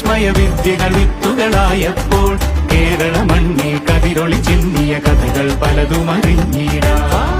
വിസ്മയ വിദ്യകൾ വിത്തുകളായപ്പോൾ കേരള മണ്ണിൽ കതിരൊളി ചിന്നിയ കഥകൾ പലതും അറിഞ്ഞിടാം.